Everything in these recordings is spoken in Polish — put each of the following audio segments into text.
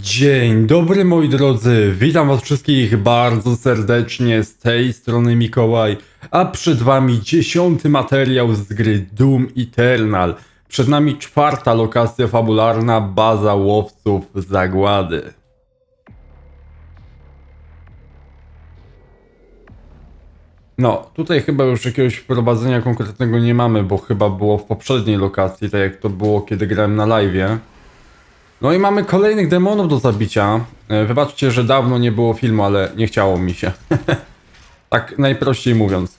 Dzień dobry moi drodzy, witam was wszystkich bardzo serdecznie z tej strony Mikołaj, a przed wami dziesiąty materiał z gry Doom Eternal. Przed nami czwarta lokacja fabularna, baza łowców zagłady. No, tutaj chyba już jakiegoś wprowadzenia konkretnego nie mamy, bo chyba było w poprzedniej lokacji, tak jak to było kiedy grałem na live'ie. No i mamy kolejnych demonów do zabicia. E, Wybaczcie, że dawno nie było filmu, ale nie chciało mi się. tak najprościej mówiąc.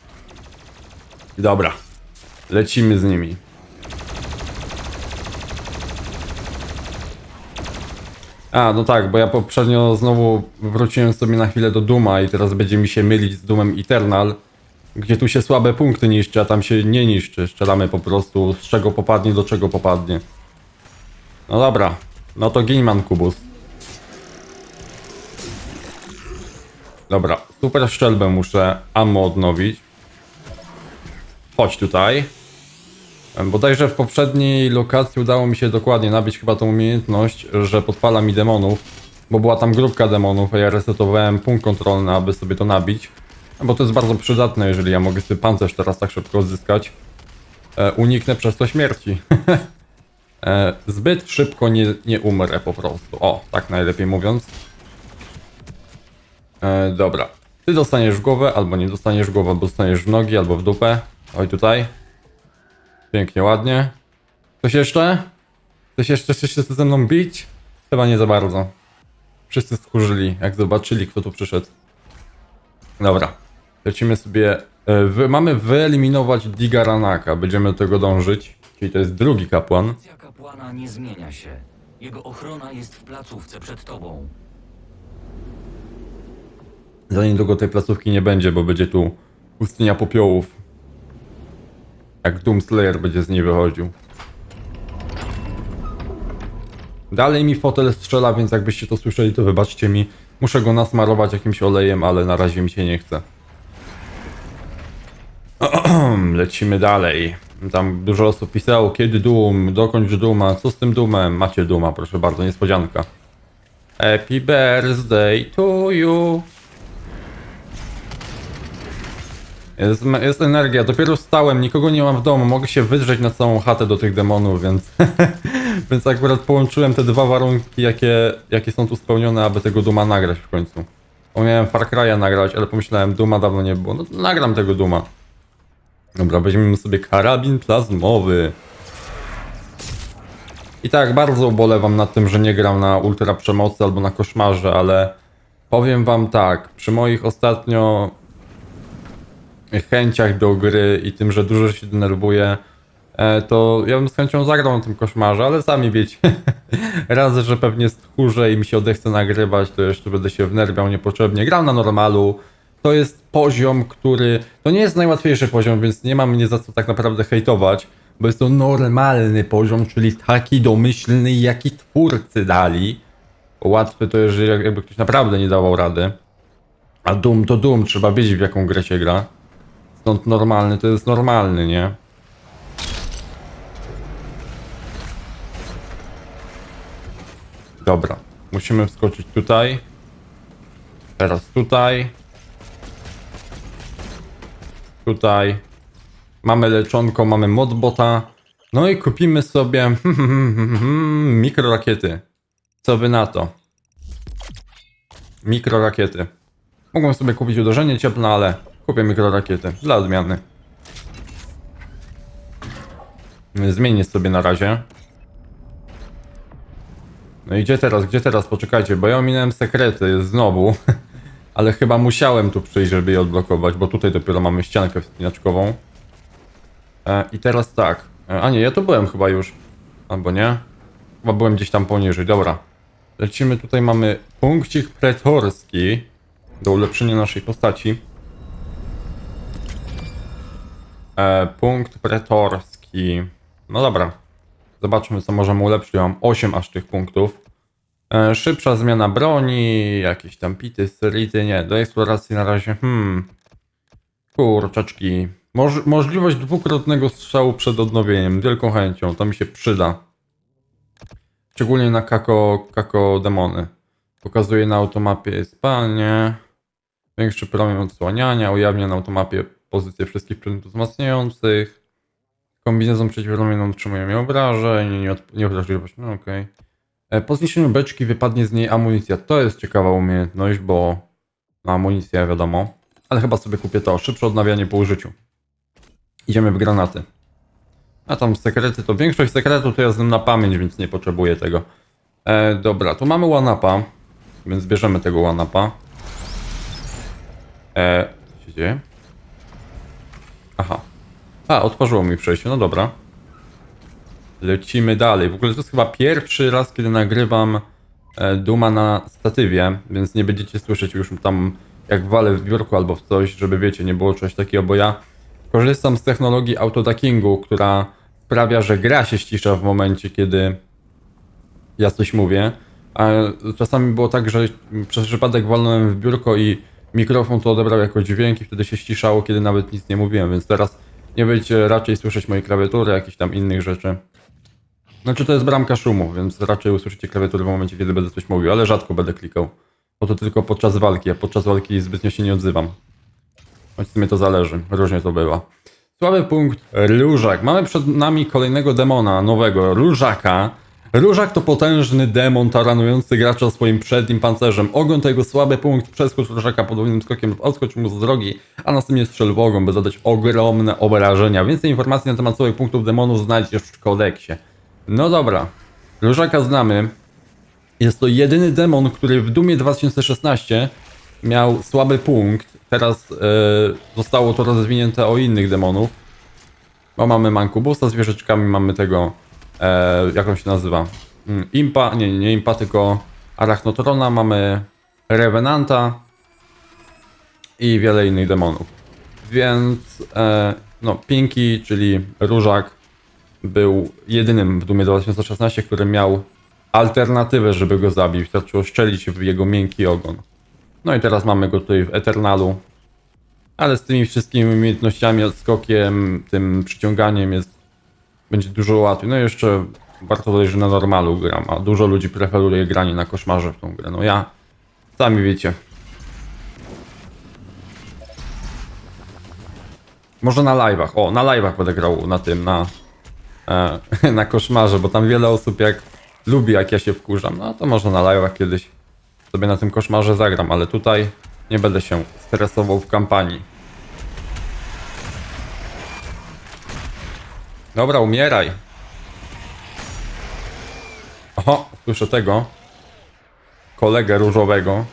Dobra. Lecimy z nimi. A, no tak, bo ja poprzednio znowu wróciłem sobie na chwilę do Duma i teraz będzie mi się mylić z Doomem Eternal, gdzie tu się słabe punkty niszczy, a tam się nie niszczy. Strzelamy po prostu z czego popadnie do czego popadnie. No dobra, no to gin man kubus. Dobra, super szczelbę muszę ammo odnowić. Chodź tutaj. Bodajże w poprzedniej lokacji udało mi się dokładnie nabić chyba tą umiejętność, że podpala mi demonów, bo była tam grupka demonów, a ja resetowałem punkt kontrolny, aby sobie to nabić. Bo to jest bardzo przydatne, jeżeli ja mogę sobie pancerz teraz tak szybko odzyskać. E, uniknę przez to śmierci. E, zbyt szybko nie, nie umrę po prostu. O, tak najlepiej mówiąc. E, dobra. Ty dostaniesz w głowę, albo nie dostaniesz w głowę, albo dostaniesz w nogi, albo w dupę. Oj, tutaj. Pięknie, ładnie. Coś jeszcze? Ktoś jeszcze chce się ze mną bić? Chyba nie za bardzo. Wszyscy skurzyli, jak zobaczyli, kto tu przyszedł. Dobra. Lecimy sobie. E, mamy wyeliminować Digaranaka. Będziemy do tego dążyć. Czyli to jest drugi kapłan. Kapłana nie zmienia się. Jego ochrona jest w placówce przed tobą. Za niedługo tej placówki nie będzie, bo będzie tu pustynia popiołów. Jak Doomslayer będzie z niej wychodził. Dalej mi fotel strzela, więc jakbyście to słyszeli, to wybaczcie mi. Muszę go nasmarować jakimś olejem, ale na razie mi się nie chce. Lecimy dalej. Tam dużo osób pisało, kiedy Doom, dokończ Duma, co z tym Doomem? Macie Duma, proszę bardzo, niespodzianka. Happy birthday to you. Jest, jest energia, dopiero wstałem, nikogo nie mam w domu, mogę się wydrzeć na całą chatę do tych demonów, więc... więc akurat połączyłem te dwa warunki, jakie, jakie są tu spełnione, aby tego Duma nagrać w końcu. Bo miałem Far Cry'a nagrać, ale pomyślałem, Duma dawno nie było, no nagram tego Duma. Dobra, weźmiemy sobie karabin plazmowy. I tak, bardzo ubolewam nad tym, że nie gram na ultra przemocy albo na koszmarze, ale powiem wam tak, przy moich ostatnio chęciach do gry i tym, że dużo się denerwuję, e, to ja bym z chęcią zagrał na tym koszmarze, ale sami wiecie. Raz, że pewnie stchórzę i mi się odechce nagrywać, to jeszcze będę się wnerwiał niepotrzebnie. Gram na normalu. To jest poziom, który. To nie jest najłatwiejszy poziom, więc nie mam mnie za co tak naprawdę hejtować, bo jest to normalny poziom, czyli taki domyślny, jaki twórcy dali. Łatwy to jeżeli jakby ktoś naprawdę nie dawał rady. A Doom to Doom, trzeba wiedzieć w jaką grę się gra. Stąd normalny to jest normalny, nie? Dobra, musimy wskoczyć tutaj. Teraz tutaj. Tutaj. Mamy leczonko, mamy modbota. No i kupimy sobie mikrorakiety. Co wy na to? Mikrorakiety. Mogłem sobie kupić uderzenie cieplne, ale kupię mikrorakiety dla odmiany. Zmienię sobie na razie. No i gdzie teraz, gdzie teraz? Poczekajcie, bo ja ominąłem sekrety znowu. Ale chyba musiałem tu przyjść, żeby je odblokować, bo tutaj dopiero mamy ściankę wspinaczkową. E, I teraz tak. E, a nie, ja tu byłem chyba już. Albo nie? Chyba byłem gdzieś tam poniżej, dobra. Lecimy, tutaj mamy punkcik pretorski do ulepszenia naszej postaci. E, punkt pretorski. No dobra. Zobaczmy, co możemy ulepszyć. Ja mam 8 aż tych punktów. E, szybsza zmiana broni, jakieś tam pity, serity, nie. Do eksploracji na razie, hmm. Kurczaczki. Moż, możliwość dwukrotnego strzału przed odnowieniem. Wielką chęcią, to mi się przyda. Szczególnie na kako, kako demony. Pokazuje na automapie spalnie. Większy promień odsłaniania. Ujawnia na automapie pozycję wszystkich przedmiotów wzmacniających. Kombinezon przeciwpromienną utrzymuje mnie obrażeń. Nie, nie obrażliwość. No okej. E, Po zniszczeniu beczki wypadnie z niej amunicja. To jest ciekawa umiejętność, bo no, amunicja wiadomo. Ale chyba sobie kupię to. Szybsze odnawianie po użyciu. Idziemy w granaty. A tam sekrety, to większość sekretów to ja znam na pamięć, więc nie potrzebuję tego. E, dobra, tu mamy one-upa, więc bierzemy tego one-upa. E, co się dzieje? Aha. A, otworzyło mi przejście, no dobra. Lecimy dalej. W ogóle to jest chyba pierwszy raz, kiedy nagrywam e, Duma na statywie, więc nie będziecie słyszeć już tam jak walę w biurku albo w coś, żeby wiecie, nie było czegoś takiego, bo ja korzystam z technologii autodackingu, która sprawia, że gra się ścisza w momencie, kiedy ja coś mówię. A czasami było tak, że przez przypadek walnąłem w biurko i mikrofon to odebrał jako dźwięk i wtedy się ściszało, kiedy nawet nic nie mówiłem, więc teraz nie będziecie raczej słyszeć mojej klawiatury, jakichś tam innych rzeczy. Znaczy to jest bramka szumu, więc raczej usłyszycie klawiaturę w momencie, kiedy będę coś mówił, ale rzadko będę klikał. Bo to tylko podczas walki, a podczas walki zbytnio się nie odzywam. Choć w sumie to zależy, różnie to bywa. Słaby punkt, Różak. Mamy przed nami kolejnego demona, nowego, Różaka. Różak to potężny demon taranujący gracza swoim przednim pancerzem. Ogon to jego słaby punkt, przeskocz Różaka podwójnym skokiem lub odskocz mu z drogi, a następnie strzel w ogon, by zadać ogromne obrażenia. Więcej informacji na temat słabych punktów demonów znajdziesz w kodeksie. No dobra, Różaka znamy. Jest to jedyny demon, który w Dumie 2016 miał słaby punkt. Teraz e, zostało to rozwinięte o innych demonów. Bo mamy Mankubusa z wieżyczkami, mamy tego, e, jak on się nazywa? Mm, Impa, nie, nie Impa, tylko Arachnotrona, mamy Revenanta i wiele innych demonów. Więc, e, no, Pinky, czyli Różak, był jedynym w Dumie 2016, który miał alternatywę, żeby go zabić. Wystarczyło szczelić w jego miękki ogon. No i teraz mamy go tutaj w Eternalu. Ale z tymi wszystkimi umiejętnościami, odskokiem, tym przyciąganiem jest będzie dużo łatwiej. No i jeszcze warto dodać, że na normalu gram, a dużo ludzi preferuje granie na koszmarze w tą grę. No ja, sami wiecie. Może na live'ach. O, na live'ach będę grał na tym, na, e, na koszmarze, bo tam wiele osób jak lubi jak ja się wkurzam. No to może na live'ach kiedyś sobie na tym koszmarze zagram, ale tutaj nie będę się stresował w kampanii. Dobra, umieraj. Oho, słyszę tego. Kolegę różowego.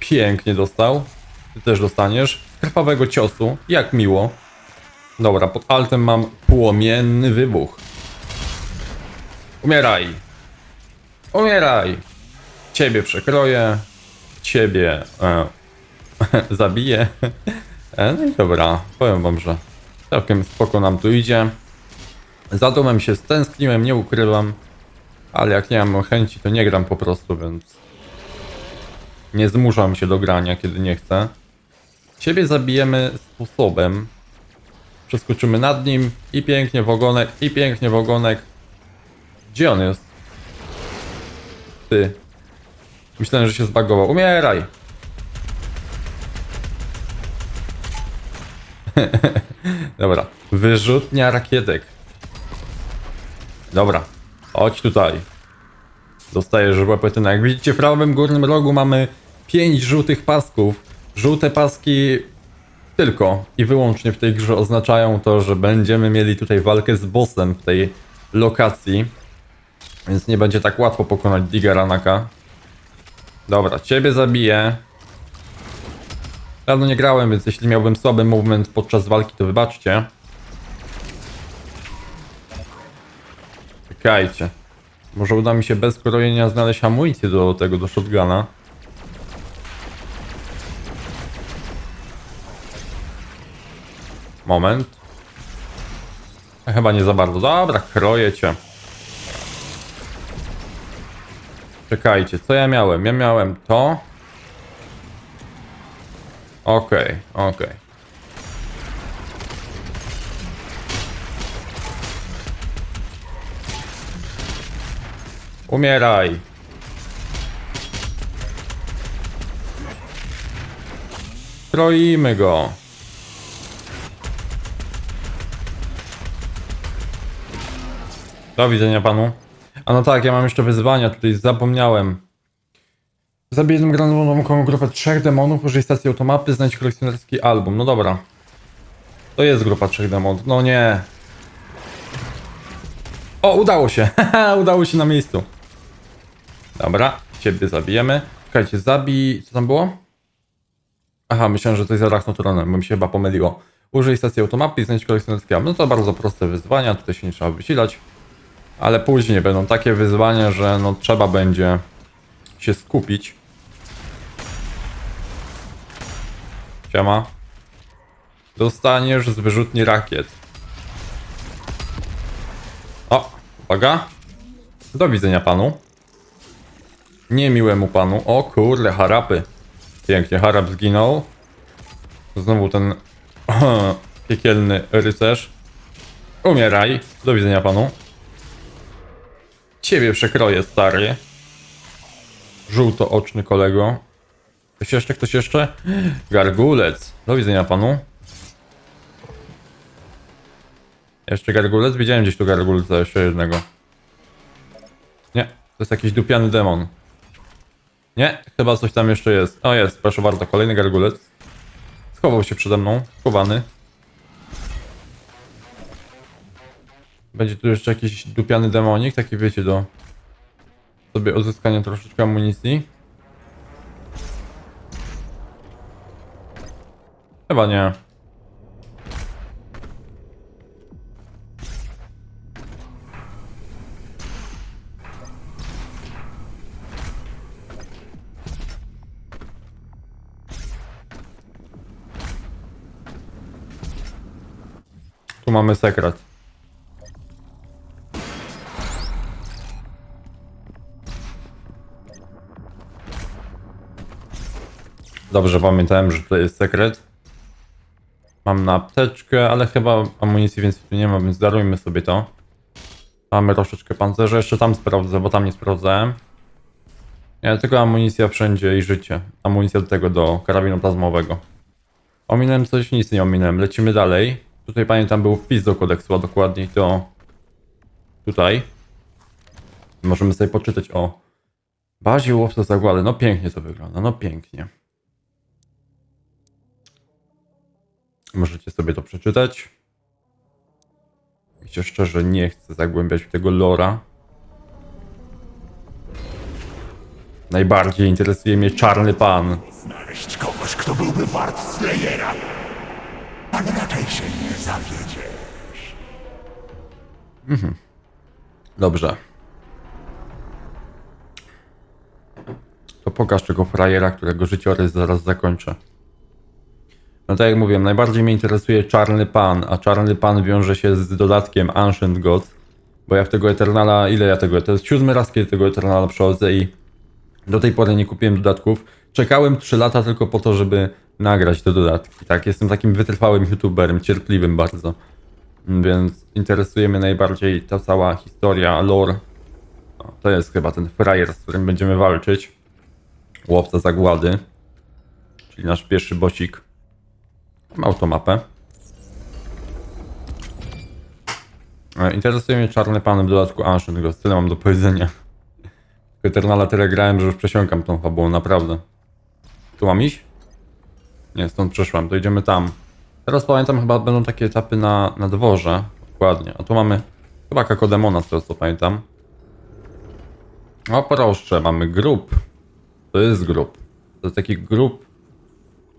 Pięknie dostał. Ty też dostaniesz. Krwawego ciosu. Jak miło. Dobra, pod altem mam płomienny wybuch. Umieraj. Umieraj. Ciebie przekroję. Ciebie e, zabiję. E, no i dobra, powiem wam, że całkiem spoko nam tu idzie. Za domem się stęskniłem, nie ukrywam. Ale jak nie mam chęci, to nie gram po prostu, więc... Nie zmuszam się do grania, kiedy nie chcę. Ciebie zabijemy sposobem. Przeskoczymy nad nim i pięknie w ogonek, i pięknie w ogonek. Gdzie on jest? Ty. Myślałem, że się zbagował. Umieraj! Dobra. Wyrzutnia rakietek. Dobra. Chodź tutaj. Dostajesz łapetynę. Jak widzicie w prawym górnym rogu mamy 5 żółtych pasków. Żółte paski tylko i wyłącznie w tej grze oznaczają to, że będziemy mieli tutaj walkę z bossem w tej lokacji. Więc nie będzie tak łatwo pokonać Digaranaka. Dobra, ciebie zabiję. Dawno nie grałem, więc jeśli miałbym słaby movement podczas walki, to wybaczcie. Czekajcie. Może uda mi się bez krojenia znaleźć amunicję do tego, do shotguna. Moment. Chyba nie za bardzo. Dobra, kroję cię. Czekajcie, co ja miałem? Ja miałem to. Okej, okej. Umieraj. Kroimy go. Do widzenia panu. A no tak, ja mam jeszcze wyzwania, tutaj zapomniałem. Zabij jedną randomową grupę trzech demonów, użyj stacji automapy, znajdź kolekcjonerski album. No dobra. To jest grupa trzech demonów. No nie. O, udało się. Udało się na miejscu. Dobra, ciebie zabijemy. Czekajcie, zabij... Co tam było? Aha, myślałem, że to jest arachnotronem, bo mi się chyba pomyliło. Użyj stacji automapy i znajdź kolekcjonerski album. No to bardzo proste wyzwania, tutaj się nie trzeba wysilać. Ale później będą takie wyzwania, że no trzeba będzie się skupić. Siema. Dostaniesz z wyrzutni rakiet. O, uwaga. Do widzenia panu. Niemiłemu panu. O kurde, harapy. Pięknie, harap zginął. Znowu ten piekielny rycerz. Umieraj. Do widzenia panu. Ciebie przekroję, stary. Żółtooczny kolego. Ktoś jeszcze? Ktoś jeszcze? Gargulec. Do widzenia panu. Jeszcze gargulec? Widziałem gdzieś tu gargulca, jeszcze jednego. Nie, to jest jakiś dupiany demon. Nie, chyba coś tam jeszcze jest. O jest, proszę bardzo, kolejny gargulec. Schował się przede mną, schowany. Będzie tu jeszcze jakiś dupiany demonik, taki wiecie, do sobie uzyskania troszeczkę amunicji. Chyba nie. Tu mamy sekret. Dobrze, pamiętałem, że to jest sekret. Mam na apteczkę, ale chyba amunicji więcej tu nie ma, więc darujmy sobie to. Mamy troszeczkę pancerza, jeszcze tam sprawdzę, bo tam nie sprawdzałem. Nie, tylko amunicja wszędzie i życie. Amunicja do tego, do karabinu plazmowego. Ominąłem coś, nic nie ominąłem. Lecimy dalej. Tutaj pamiętam był wpis do kodeksu, a dokładniej to tutaj. Możemy sobie poczytać o bazie łowca zagłady. No pięknie to wygląda, no pięknie. Możecie sobie to przeczytać. I się szczerze nie chcę zagłębiać w tego lora. Najbardziej interesuje mnie czarny pan. Znaleźć kogoś, kto byłby wart Slayera. Ale raczej się nie zawiedziesz. Dobrze. To pokaż tego frajera, którego życiorys zaraz zakończę. No tak jak mówiłem, najbardziej mnie interesuje Czarny Pan, a Czarny Pan wiąże się z dodatkiem Ancient Gods, bo ja w tego Eternala, ile ja tego, to jest siódmy raz, kiedy tego Eternala przechodzę i do tej pory nie kupiłem dodatków. Czekałem 3 lata tylko po to, żeby nagrać te dodatki, tak? Jestem takim wytrwałym youtuberem, cierpliwym bardzo. Więc interesuje mnie najbardziej ta cała historia, lore. O, to jest chyba ten frajer, z którym będziemy walczyć. Łowca zagłady. Czyli nasz pierwszy bosik. Mam automapę. E, Interesuje mnie czarny pan w dodatku Ancient Ghost. Tyle mam do powiedzenia. Eternala tyle grałem, że już przesiąkam tą fabułą, naprawdę. Tu mam iść? Nie, stąd przyszłam, to idziemy tam. Teraz pamiętam, chyba będą takie etapy na, na dworze. Dokładnie. A tu mamy chyba kakodemona, z tego co pamiętam. O proszę, mamy grup. To jest grup. To jest taki grup,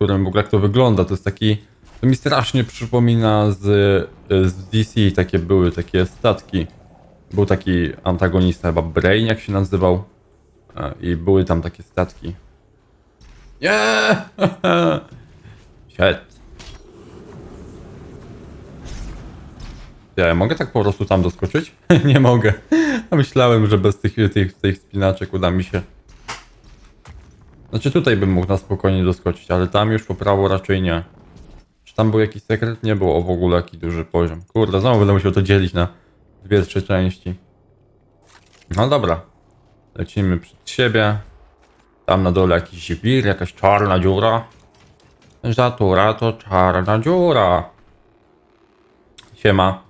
którym w ogóle jak to wygląda, to jest taki... To mi strasznie przypomina z, z DC, takie były, takie statki. Był taki antagonista, chyba Brain jak się nazywał. I były tam takie statki. Nie! Shit. Ja mogę tak po prostu tam doskoczyć? nie mogę. Myślałem, że bez tych, tych, tych spinaczek uda mi się. Znaczy tutaj bym mógł na spokojnie doskoczyć, ale tam już po prawo raczej nie. Czy tam był jakiś sekret? Nie było w ogóle jaki duży poziom. Kurde, znowu będę musiał to dzielić na dwie, trzy części. No dobra. Lecimy przed siebie. Tam na dole jakiś wir, jakaś czarna dziura. Zatura to czarna dziura. Siema.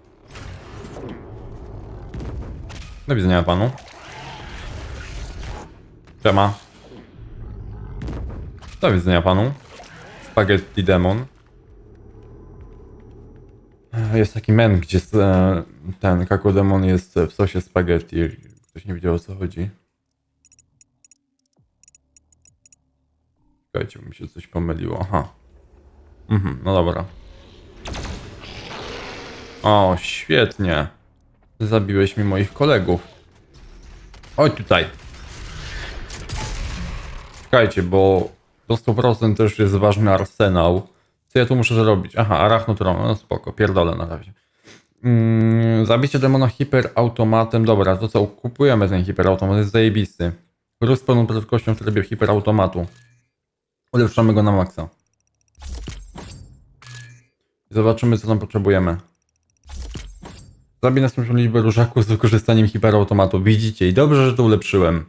Do widzenia panu. Siema. Do widzenia panu. Spaghetti Demon. Jest taki men, gdzie e, ten kakodemon jest w sosie spaghetti. Ktoś nie wiedział o co chodzi. Czekajcie, mi się coś pomyliło. Aha. Mhm, no dobra. O, świetnie. Zabiłeś mi moich kolegów. Oj tutaj. Czekajcie, bo do 100% też jest ważny arsenał. Co ja tu muszę zrobić? Aha, arachnotron. No spoko, pierdolę na razie. Mm, zabicie demona hiperautomatem. Dobra, to co? Kupujemy ten hiperautomat, jest zajebisty. Rósł pełną prędkością w trybie hiperautomatu. Ulepszamy go na maksa. Zobaczymy, co tam potrzebujemy. Zabij następną liczbę różaków z wykorzystaniem hiperautomatu. Widzicie, i dobrze, że to ulepszyłem.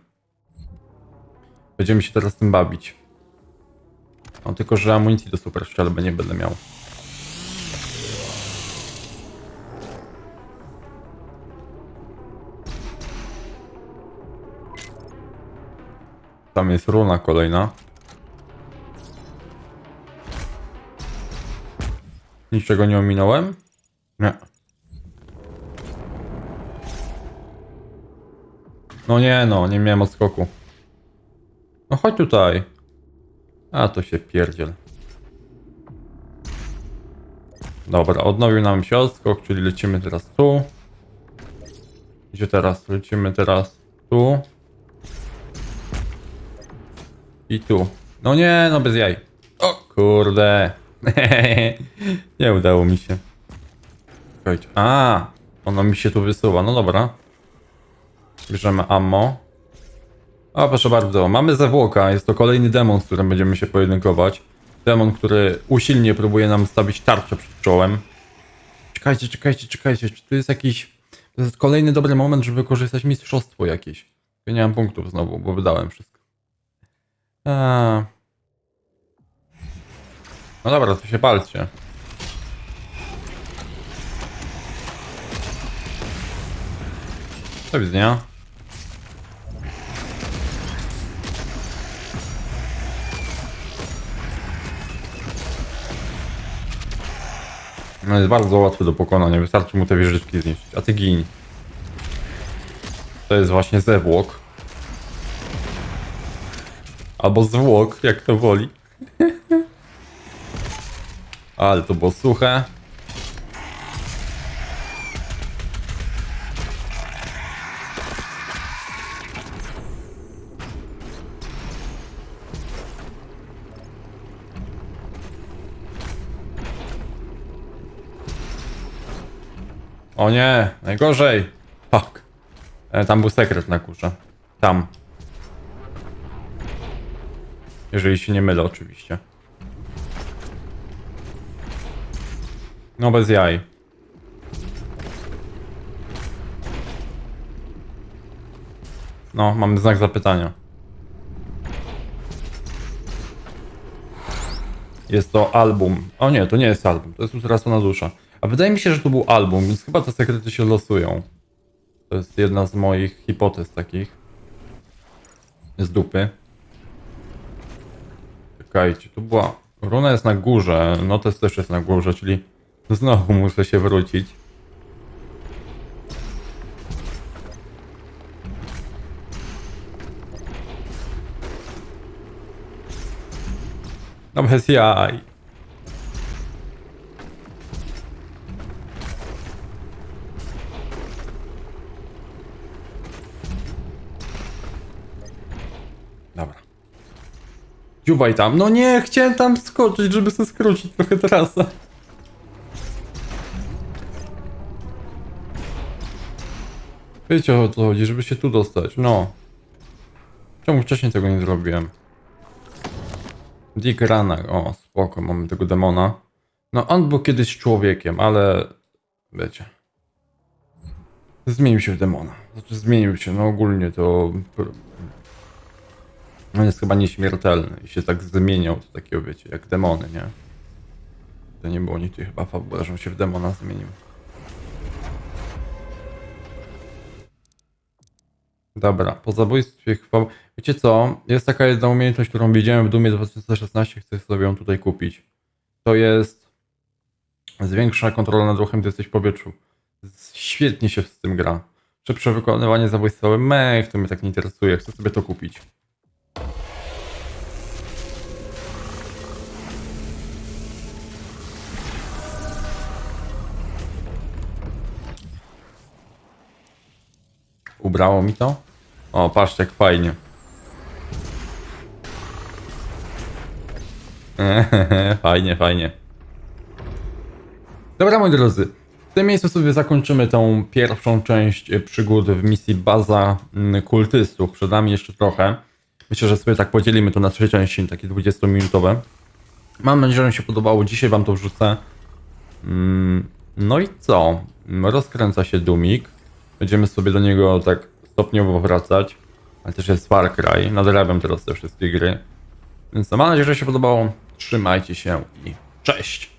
Będziemy się teraz tym bawić. No tylko, że amunicji do super strzelby nie będę miał. Tam jest runa kolejna. Niczego nie ominąłem? Nie. No nie no, nie miałem odskoku. No chodź tutaj. A to się pierdziel. Dobra, odnowił nam się odskok, czyli lecimy teraz tu. Gdzie teraz? Lecimy teraz tu. I tu. No nie, no bez jaj. O kurde. nie udało mi się. Czekajcie. A, ono mi się tu wysuwa. No dobra. Bierzemy ammo. O, proszę bardzo, mamy zawłoka. Jest to kolejny demon, z którym będziemy się pojedynkować. Demon, który usilnie próbuje nam stawić tarczę przed czołem. Czekajcie, czekajcie, czekajcie. Czy tu jest jakiś. To jest kolejny dobry moment, żeby wykorzystać mistrzostwo jakieś. Ja nie mam punktów znowu, bo wydałem wszystko. A. No dobra, to się palcie. Do widzenia. No jest bardzo łatwy do pokonania, wystarczy mu te wieżyczki zniszczyć, a ty gin. To jest właśnie zewłok. Albo zwłok, jak to woli. Ale to było suche. O nie, najgorzej. Fuck. E, tam był sekret na górze. Tam. Jeżeli się nie mylę, oczywiście. No bez jaj. No, mamy znak zapytania. Jest to album. O nie, to nie jest album, to jest utracona dusza. A wydaje mi się, że to był album, więc chyba te sekrety się losują. To jest jedna z moich hipotez takich. Z dupy. Czekajcie, tu była... Runa jest na górze, notes też jest na górze, czyli znowu muszę się wrócić. No bez jaj. Dobra. Dziubaj tam. No nie, chciałem tam skoczyć, żeby sobie skrócić trochę trasę. Wiecie o co chodzi, żeby się tu dostać, no. Czemu wcześniej tego nie zrobiłem? Dick Rana, o spoko, mamy tego demona. No on był kiedyś człowiekiem, ale... Wiecie. Zmienił się w demona. Znaczy zmienił się, no ogólnie to... On jest chyba nieśmiertelny i się tak zmieniał, to takiego wiecie, jak demony, nie? To nie było nigdy chyba fabuła, że on się w demona zmienił. Dobra, po zabójstwie chwał... Wiecie co? Jest taka jedna umiejętność, którą widziałem w Dumie 2016, chcę sobie ją tutaj kupić. To jest... Zwiększa kontrolę nad ruchem, gdy jesteś w powietrzu. Świetnie się z tym gra. Szybsze wykonywanie zabójstwa mech, to mnie tak nie interesuje, chcę sobie to kupić. Ubrało mi to? O, patrzcie jak fajnie. fajnie, fajnie. Dobra, moi drodzy. W tym miejscu sobie zakończymy tą pierwszą część e, przygód w misji Baza mm, Kultystów. Przed nami jeszcze trochę. Myślę, że sobie tak podzielimy to na trzy części, takie 20-minutowe. Mam nadzieję, że mi się podobało. Dzisiaj wam to wrzucę. Mm, No i co? Rozkręca się Dumik. Będziemy sobie do niego tak stopniowo wracać. Ale też jest Far Cry. Nadrabiam teraz te wszystkie gry. Więc mam nadzieję, że się podobało. Trzymajcie się i cześć!